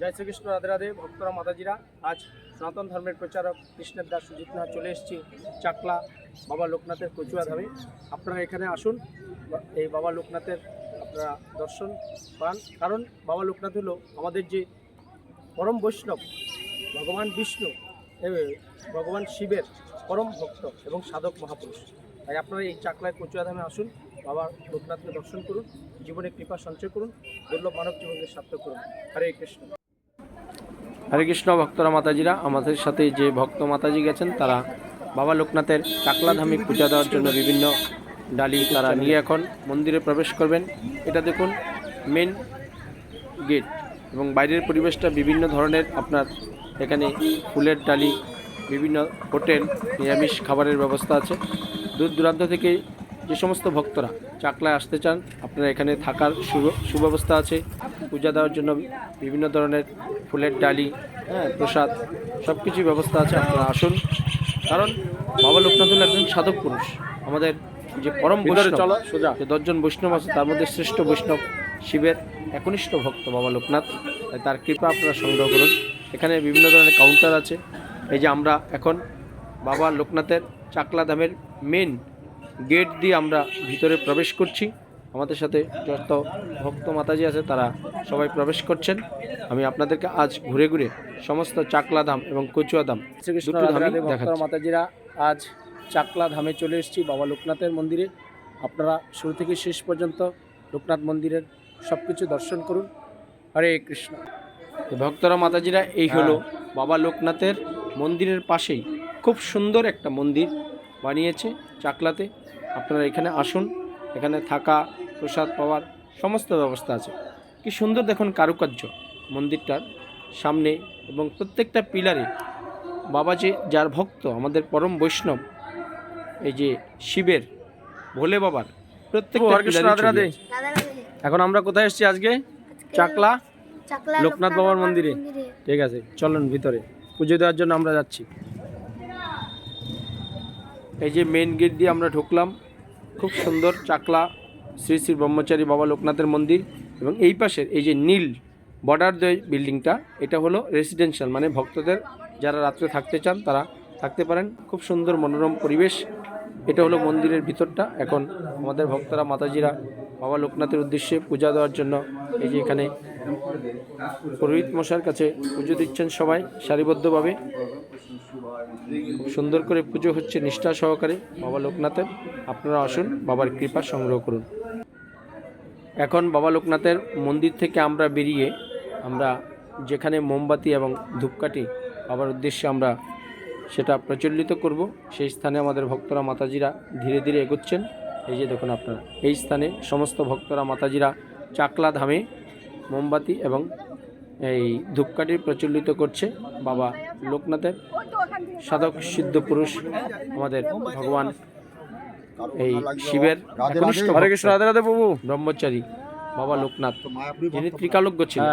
জয় শ্রীকৃষ্ণ, রাধে রাধে, ভক্তরা, মাতাজিরা। আজ সনাতন ধর্মের প্রচারক কৃষ্ণের দাস সুজিত নাথ চলে এসেছি চাকলা বাবা লোকনাথের কচুয়া ধামে আপনারা এখানে আসুন, এই বাবা লোকনাথের আপনারা দর্শন পান কারণ বাবা লোকনাথ হলো আমাদের যে পরম বৈষ্ণব, ভগবান বিষ্ণু ভগবান শিবের পরম ভক্ত এবং সাধক মহাপুরুষ। তাই আপনারা এই চাকলায় কচুয়া ধামে আসুন, বাবা লোকনাথকে দর্শন করুন জীবনে কৃপা সঞ্চয় করুন, দুর্লভ মানব জীবনকে সার্থক করুন। হরে কৃষ্ণ। হরে কৃষ্ণ, ভক্তরা মাতাজিরা, আমাদের সাথে যে ভক্ত মাতাজি গেছেন, তারা বাবা লোকনাথের চাকলাধামে পূজা দেওয়ার জন্য বিভিন্ন ডালি তারা নিয়ে এখন মন্দিরে প্রবেশ করবেন। এটা দেখুন মেন গেট এবং বাইরের পরিবেশটা বিভিন্ন ধরনের। আপনার এখানে ফুলের ডালি, বিভিন্ন হোটেল, নিরামিষ খাবারের ব্যবস্থা আছে। দূর দূরান্ত থেকে যে সমস্ত ভক্তরা চাকলায় আসতে চান আপনারা এখানে থাকার সুব্যবস্থা আছে। পূজা দেওয়ার জন্য বিভিন্ন ধরনের ফুলের ডালি হ্যাঁ প্রসাদ সব কিছুই ব্যবস্থা আছে আপনারা আসুন। কারণ বাবা লোকনাথ হল একজন সাধক পুরুষ। আমাদের যে পরম বৈষ্ণব চলো সোজা। যে দশজন বৈষ্ণব আছে তার মধ্যে শ্রেষ্ঠ বৈষ্ণব শিবের একনিষ্ঠ ভক্ত বাবা লোকনাথ। তাই তার কৃপা আপনারা সংগ্রহ করুন। এখানে বিভিন্ন ধরনের কাউন্টার আছে। এই যে আমরা এখন বাবা লোকনাথের চাকলা ধামের মেন গেট দিয়ে আমরা ভিতরে প্রবেশ করছি। আমাদের সাথে যত ভক্ত মাতাজি আছে তারা সবাই প্রবেশ করছেন। আমি আপনাদেরকে আজ ঘুরে ঘুরে সমস্ত চাকলা ধাম এবং কচুয়া ধাম মাতাজিরা আজ চাকলা ধামে চলে এসেছি বাবা লোকনাথের মন্দিরে। আপনারা শুরু থেকে শেষ পর্যন্ত লোকনাথ মন্দিরের সব কিছু দর্শন করুন। হরে কৃষ্ণ। ভক্তরা মাতাজিরা এই হলো বাবা লোকনাথের মন্দিরের পাশেই খুব সুন্দর একটা মন্দির বানিয়েছে চাকলাতে। আপনারা এখানে আসুন এখানে থাকা প্রসাদ পাওয়ার সমস্ত ব্যবস্থা আছে। কি সুন্দর দেখুন কারুকার্য মন্দিরটার সামনে এবং প্রত্যেকটা পিলারে বাবা যে যার ভক্ত আমাদের পরম বৈষ্ণব এই যে শিবের ভোলে বাবার রাধে আছে। এখন আমরা কোথায় এসেছি আজকে? চাকলা? চাকলা লোকনাথ বাবার মন্দিরে। ঠিক আছে চলুন ভিতরে। পুজো দেওয়ার জন্য আমরা যাচ্ছি। এই যে মেন গেট দিয়ে আমরা ঢুকলাম, খুব সুন্দর চাকলা শ্রী শ্রী ব্রহ্মচারী বাবা লোকনাথের মন্দির এবং এই পাশের এই যে নীল বর্ডার দেয় বিল্ডিংটা এটা হলো রেসিডেন্সিয়াল মানে ভক্তদের যারা রাত্রে থাকতে চান তারা থাকতে পারেন। খুব সুন্দর মনোরম পরিবেশ। এটা হলো মন্দিরের ভিতরটা। এখন আমাদের ভক্তরা, মাতাজিরা বাবা লোকনাথের উদ্দেশ্যে পূজা দেওয়ার জন্য এই যে এখানে পুরোহিত মশার কাছে পুজো দিচ্ছেন সবাই সারিবদ্ধভাবে। খুব সুন্দর করে পুজো হচ্ছে নিষ্ঠা সহকারে, বাবা লোকনাথের। আপনারা আসুন, বাবার কৃপা সংগ্রহ করুন। এখন বাবা লোকনাথের মন্দির থেকে আমরা বেরিয়ে আমরা যেখানে মোমবাতি এবং ধূপকাঠি বাবার উদ্দেশ্যে আমরা সেটা প্রচলিত করব। সেই স্থানে আমাদের ভক্তরা, মাতাজিরা ধীরে ধীরে এগোচ্ছেন। এই যে দেখুন আপনারা, এই স্থানে সমস্ত ভক্তরা, মাতাজিরা চাকলা ধামে মোমবাতি এবং এই ধূপকাঠি প্রচলিত করছে বাবা লোকনাথের। সাধক সিদ্ধ পুরুষ আমাদের ভগবান এই শিবের হরে কৃষ্ণ রাধে রাধে প্রভু। ব্রহ্মচারী বাবা লোকনাথ। যিনি ত্রিকালজ্ঞ ছিলেন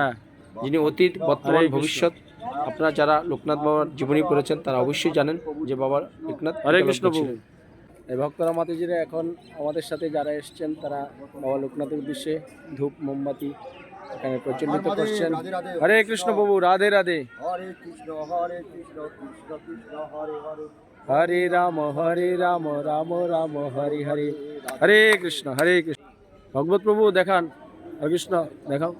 যিনি অতীত বর্তমান ভবিষ্যৎ আপনারা যারা লোকনাথ বাবার জীবনী পড়েছেন তারা অবশ্যই জানেন যে বাবা লোকনাথ হরে কৃষ্ণ। ছিলেন। এই ভক্তরা মাতাজিরা এখন আমাদের সাথে যারা এসছেন তারা বাবা লোকনাথের উদ্দেশ্যে ধূপ মোমবাতি এখানে প্রচলিত করছেন হরে কৃষ্ণ প্রভু রাধে রাধে। হরে কৃষ্ণ হরে কৃষ্ণ কৃষ্ণ কৃষ্ণ হরে হরে। হরে রাম হরে রাম রাম রাম হরে হরে। হরে কৃষ্ণ হরে কৃষ্ণ। ভগবত প্রভু দেখান। হরে কৃষ্ণ দেখাও।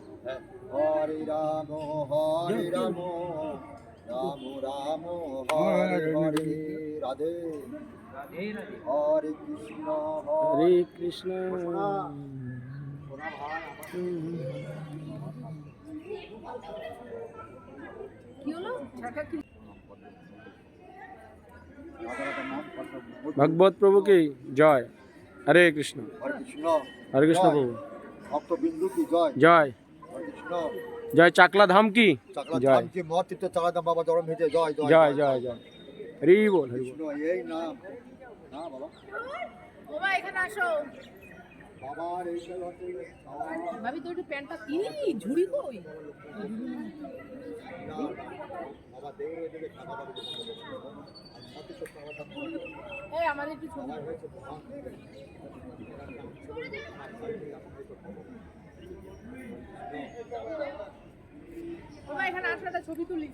হরে রাম হরে রাম রাম রাম হরে হরে রাধে। হরে কৃষ্ণ হরে কৃষ্ণ। ভগবত প্রভু কি? জয়। হরে কৃষ্ণ। হরে কৃষ্ণ। প্রভু। ভক্ত বিন্দু কি? জয়। জয়। হরে কৃষ্ণ। জয় চাকলা ধাম কি জয়। কি? মত তীর্থ চাকলা বাবা জরম জয় জয় জয় হরি বল হরি বল। এই নাম। না বাবা বাবা এখানে আসো। বাবার ভাবি তোর একটু প্যান্টটা কিনি ঝুড়ি কই? বাবা দেবে খাওয়া দাওয়া এই আমাদের একটু ছবি। বাবা। এখানে আসো একটা ছবি তুলি।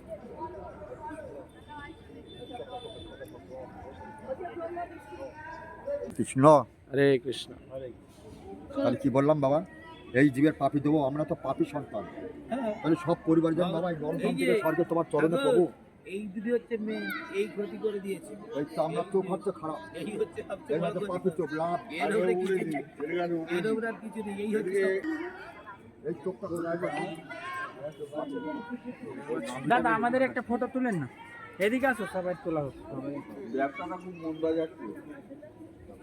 কৃষ্ণ। হরে কৃষ্ণ। তাহলে কি বললাম বাবা? এই জীবের পাপি দেবো আমরা তো পাপি সন্তান। তাহলে সব পরিবার পরিবারজন বাবা এই থেকে স্বর্গে তোমার চরণে প্রভু। এই দিদি হচ্ছে মেয়ে এই ক্ষতি করে দিয়েছে। এই তো আমরা চোখ হচ্ছে খারাপ। এই হচ্ছে সবচেয়ে বড় পাপি চোখ লাভ এর উপরে কিছু নেই। এর উপরে আর কিছু নেই। এই হচ্ছে এই চোখটা দাদা আমাদের একটা ফটো তুলেন না। এদিকে আসো সবাই তোলা হোক। ব্যবসাটা খুব মন্দা যাচ্ছে।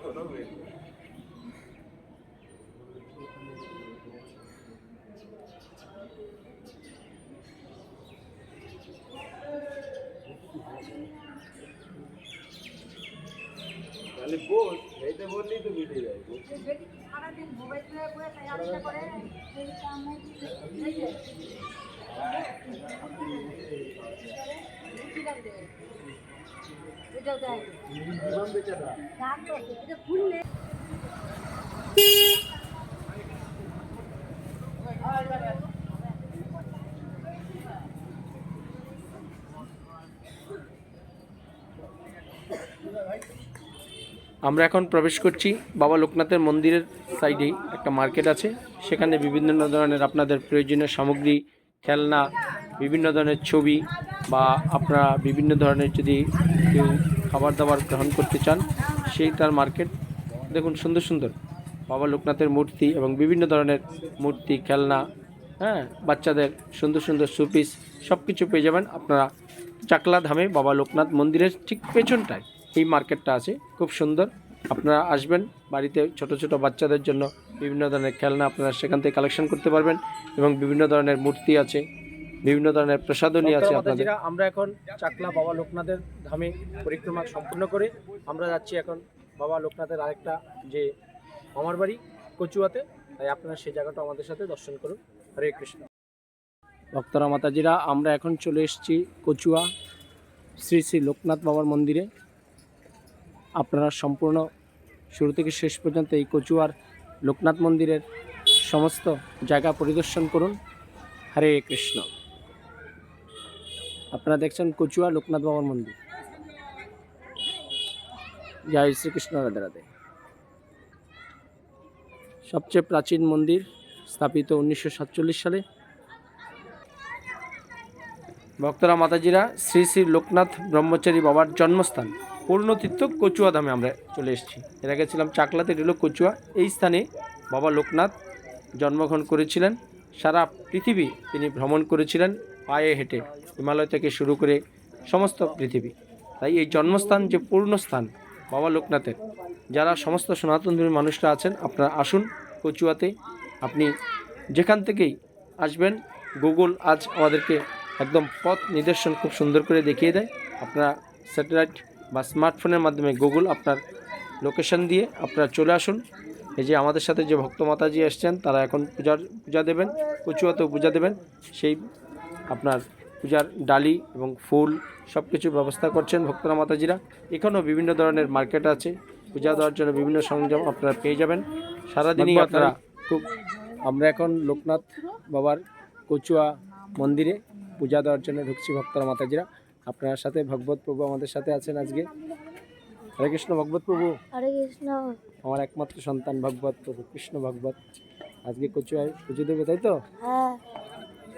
আলোচনা করে এই কামে এই যে কি লাগবে এটাও দেয় তো এটা খুললে আমরা এখন প্রবেশ করছি বাবা লোকনাথের মন্দিরের সাইডেই, একটা মার্কেট আছে। সেখানে বিভিন্ন ধরনের আপনাদের প্রয়োজনীয় সামগ্রী, খেলনা, বিভিন্ন ধরনের ছবি বা আপনারা বিভিন্ন ধরনের যদি কেউ খাবার দাবার গ্রহণ করতে চান, সেই তার মার্কেট। দেখুন, সুন্দর সুন্দর। বাবা লোকনাথের মূর্তি এবং বিভিন্ন ধরনের মূর্তি, খেলনা হ্যাঁ বাচ্চাদের সুন্দর সুন্দর সুপিস সব কিছু পেয়ে যাবেন আপনারা চাকলা ধামে বাবা লোকনাথ মন্দিরের ঠিক পেছনটায়। এই মার্কেটটা আছে খুব সুন্দর। আপনারা আসবেন বাড়িতে ছোট ছোট বাচ্চাদের জন্য বিভিন্ন ধরনের খেলনা আপনারা সেখান থেকে কালেকশন করতে পারবেন এবং বিভিন্ন ধরনের মূর্তি আছে বিভিন্ন ধরনের প্রসাদনী আছে আপনাদের। আমরা এখন চাকলা বাবা লোকনাথের ধামে পরিক্রমা সম্পূর্ণ করে আমরা যাচ্ছি এখন বাবা লোকনাথের আরেকটা যে মামার বাড়ি কচুয়াতে। তাই আপনারা সেই জায়গাটা আমাদের সাথে দর্শন করুন। হরে কৃষ্ণ। ভক্তরা মাতাজিরা আমরা এখন চলে এসেছি কচুয়া শ্রী শ্রী লোকনাথ বাবার মন্দিরে। আপনারা সম্পূর্ণ শুরু থেকে শেষ পর্যন্ত এই কচুয়ার লোকনাথ মন্দিরের সমস্ত জায়গা পরিদর্শন করুন। হরে কৃষ্ণ। আপনারা দেখছেন কচুয়া লোকনাথ বাবার মন্দির। জয় শ্রীকৃষ্ণ, রাধে রাধে। সবচেয়ে প্রাচীন মন্দির স্থাপিত উনিশশো সাতচল্লিশ সালে। ভক্তরা মাতাজিরা শ্রী শ্রী লোকনাথ ব্রহ্মচারী বাবার জন্মস্থান। পূর্ণতীর্থ কচুয়া ধামে আমরা চলে এসেছি। এর আগে ছিলাম চাকলাতে, এটা কচুয়া। এই স্থানে বাবা লোকনাথ জন্মগ্রহণ করেছিলেন। সারা পৃথিবী তিনি ভ্রমণ করেছিলেন পায়ে হেঁটে, হিমালয় থেকে শুরু করে সমস্ত পৃথিবী। তাই এই জন্মস্থান যে পূর্ণ স্থান বাবা লোকনাথের, যারা সমস্ত সনাতন ধর্মী মানুষরা আছেন, আপনারা আসুন কচুয়াতে। আপনি যেখান থেকেই আসবেন, গুগল আজ আমাদেরকে একদম পথ নিদর্শন খুব সুন্দর করে দেখিয়ে দেয়। আপনারা স্যাটেলাইট বা স্মার্টফোনের মাধ্যমে গুগল আপনার লোকেশন দিয়ে আপনারা চলে আসুন। এই যে আমাদের সাথে যে ভক্ত মাতাজি এসছেন তারা এখন পূজার পূজা দেবেন কচুয়াতেও পূজা দেবেন। সেই আপনার পূজার ডালি এবং ফুল সব কিছুর ব্যবস্থা করছেন ভক্তরা মাতাজিরা। এখানেও বিভিন্ন ধরনের মার্কেট আছে। পূজা দেওয়ার জন্য বিভিন্ন সরঞ্জাম আপনারা পেয়ে যাবেন। সারাদিনই আপনারা খুব আমরা এখন লোকনাথ বাবার কচুয়া মন্দিরে পূজা দেওয়ার জন্য ঢুকছি ভক্তরা মাতাজিরা। আপনার সাথে ভগবত প্রভু আমাদের সাথে আছেন আজকে। হরে কৃষ্ণ ভগবত প্রভু। হরে কৃষ্ণ। আমার একমাত্র সন্তান ভগবত প্রভু কৃষ্ণ ভগবত। আজকে কচুয়ায় পুজো দেবে তাই তো? হ্যাঁ।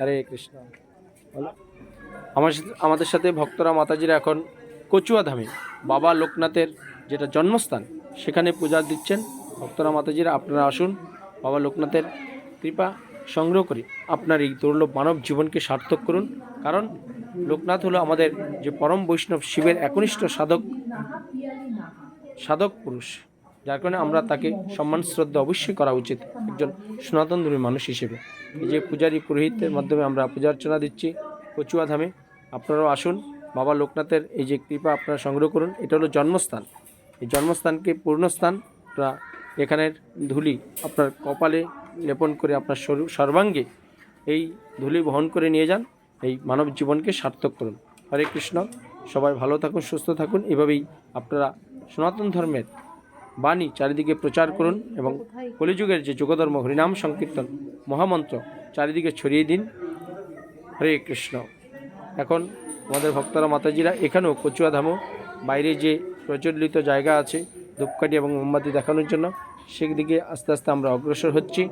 হরে কৃষ্ণ। বলো। আমার সাথে আমাদের সাথে ভক্তরা মাতাজিরা এখন কচুয়া ধামে। বাবা লোকনাথের যেটা জন্মস্থান সেখানে পূজা দিচ্ছেন ভক্তরা মাতাজিরা। আপনারা আসুন বাবা লোকনাথের কৃপা সংগ্রহ করে আপনার এই দুর্লভ মানব জীবনকে সার্থক করুন। কারণ লোকনাথ হলো আমাদের যে পরম বৈষ্ণব শিবের একনিষ্ঠ সাধক সাধক পুরুষ। যার কারণে আমরা তাকে সম্মান, শ্রদ্ধা অবশ্যই করা উচিত একজন সনাতন ধর্মী মানুষ হিসেবে। এই যে পূজারী পুরোহিতের মাধ্যমে আমরা পূজা অর্চনা দিচ্ছি কচুয়া ধামে। আপনারাও আসুন, বাবা লোকনাথের এই যে কৃপা আপনারা সংগ্রহ করুন, এটা হলো জন্মস্থান। এই জন্মস্থানকে পূর্ণস্থান, আপনারা এখানের ধুলি আপনার কপালে লেপন করে আপনার সরু সর্বাঙ্গে এই ধুলি বহন করে নিয়ে যান। এই মানব জীবনকে সার্থক করুন। হরে কৃষ্ণ, সবাই ভালো থাকুন, সুস্থ থাকুন। এভাবেই আপনারা সনাতন ধর্মের বাণী চারিদিকে প্রচার করুন এবং কলিযুগের যে যুগধর্ম, হরিনাম, সংকীর্তন, মহামন্ত্র চারিদিকে ছড়িয়ে দিন। হরে কৃষ্ণ। এখন আমাদের ভক্তরা, মাতাজিরা, এখানেও কচুয়া ধামও বাইরে যে প্রচলিত জায়গা আছে, ধূপকাঠি এবং মোমবাতি দেখানোর জন্য, সেদিকে আস্তে আস্তে আমরা অগ্রসর হচ্ছি।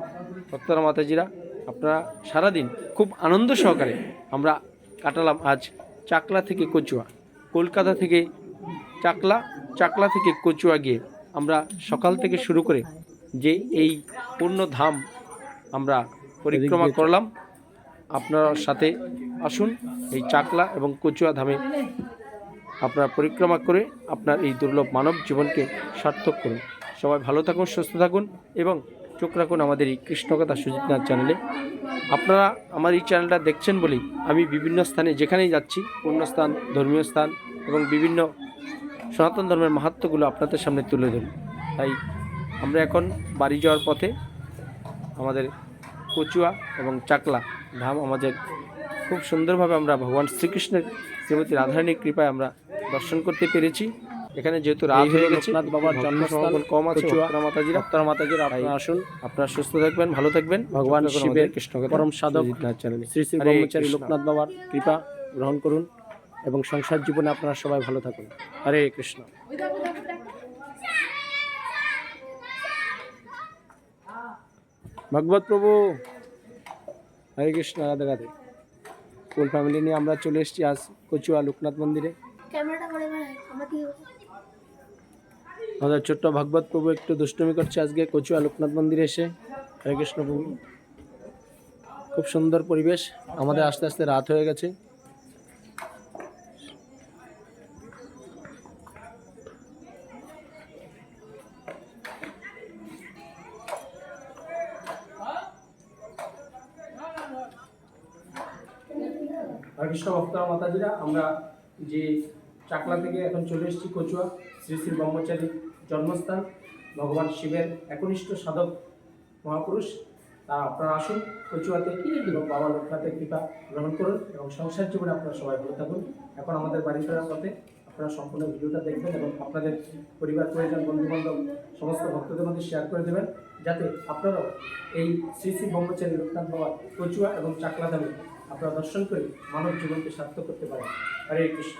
ভক্তরা, মাতাজিরা আপনারা সারাদিন খুব আনন্দ সহকারে আমরা কাটালাম আজ চাকলা থেকে কচুয়া। কলকাতা থেকে চাকলা চাকলা থেকে কচুয়া গিয়ে আমরা সকাল থেকে শুরু করে যে এই পূর্ণ ধাম আমরা পরিক্রমা করলাম। আপনার সাথে আসুন এই চাকলা এবং কচুয়া ধামে। আপনারা পরিক্রমা করে আপনার এই দুর্লভ মানব জীবনকে সার্থক করুন। সবাই ভালো থাকুন সুস্থ থাকুন এবং চোখ রাখুন আমাদের এই কৃষ্ণকথা সুজিতনাথ চ্যানেলে। আপনারা আমার এই চ্যানেলটা দেখছেন বলেই আমি বিভিন্ন স্থানে যেখানেই যাচ্ছি পুণ্যস্থান ধর্মীয় স্থান এবং বিভিন্ন সনাতন ধর্মের মাহাত্ম্যগুলো আপনাদের সামনে তুলে ধরি। তাই আমরা এখন বাড়ি যাওয়ার পথে আমাদের কচুয়া এবং চাকলা ধাম আমাদের খুব সুন্দরভাবে আমরা ভগবান শ্রীকৃষ্ণের শ্রীমতী রাধারানীর কৃপায় আমরা দর্শন করতে পেরেছি। এখানে যেহেতু রাত হয়ে গেছে বাবার জন্মস্থান কম আছে মাতাজিরা ভক্তরা মাতাজিরা। আপনারা আসুন। আপনারা সুস্থ থাকবেন ভালো থাকবেন। ভগবান শিবের কৃষ্ণ পরম সাধক শ্রী শ্রী ব্রহ্মচারী লোকনাথ বাবার কৃপা গ্রহণ করুন এবং সংসার জীবনে আপনারা সবাই ভালো থাকুন। হরে কৃষ্ণ। ভগবত প্রভু হরে কৃষ্ণ রাধে রাধে। ফুল ফ্যামিলি নিয়ে আমরা চলে এসেছি আজ কচুয়া লোকনাথ মন্দিরে। ক্যামেরাটা আমাদের ছোট্ট ভাগবত প্রভু একটু দুষ্টুমি করছে আজকে কচুয়া লোকনাথ মন্দিরে এসে। হরে কৃষ্ণ প্রভু। খুব সুন্দর পরিবেশ। আমাদের আস্তে আস্তে রাত হয়ে গেছে। কৃষ্ণ ভক্তরা মাতাজিরা, আমরা যে চাকলা থেকে এখন চলে এসেছি কচুয়া শ্রী শ্রী ব্রহ্মচারী জন্মস্থান, ভগবান শিবের একনিষ্ঠ সাধক মহাপুরুষ। তা আপনারা আসুন, কচুয়াতে এবং বাবা লোকনাথের কৃপা গ্রহণ করুন এবং সংসার জীবনে আপনারা সবাই ভালো থাকুন। এখন আমাদের বাড়ি ফেরার পথে আপনারা সম্পূর্ণ ভিডিওটা দেখবেন এবং আপনাদের পরিবার, পরিজন, বন্ধুবান্ধব, সমস্ত ভক্তদের মধ্যে শেয়ার করে দেবেন, যাতে আপনারাও এই শ্রী শ্রী ব্রহ্মচারী লোকনাথ বাবা কচুয়া এবং চাকলা দামে আপনারা দর্শন করে মানব জীবনকে সার্থক করতে পারেন। হরে কৃষ্ণ।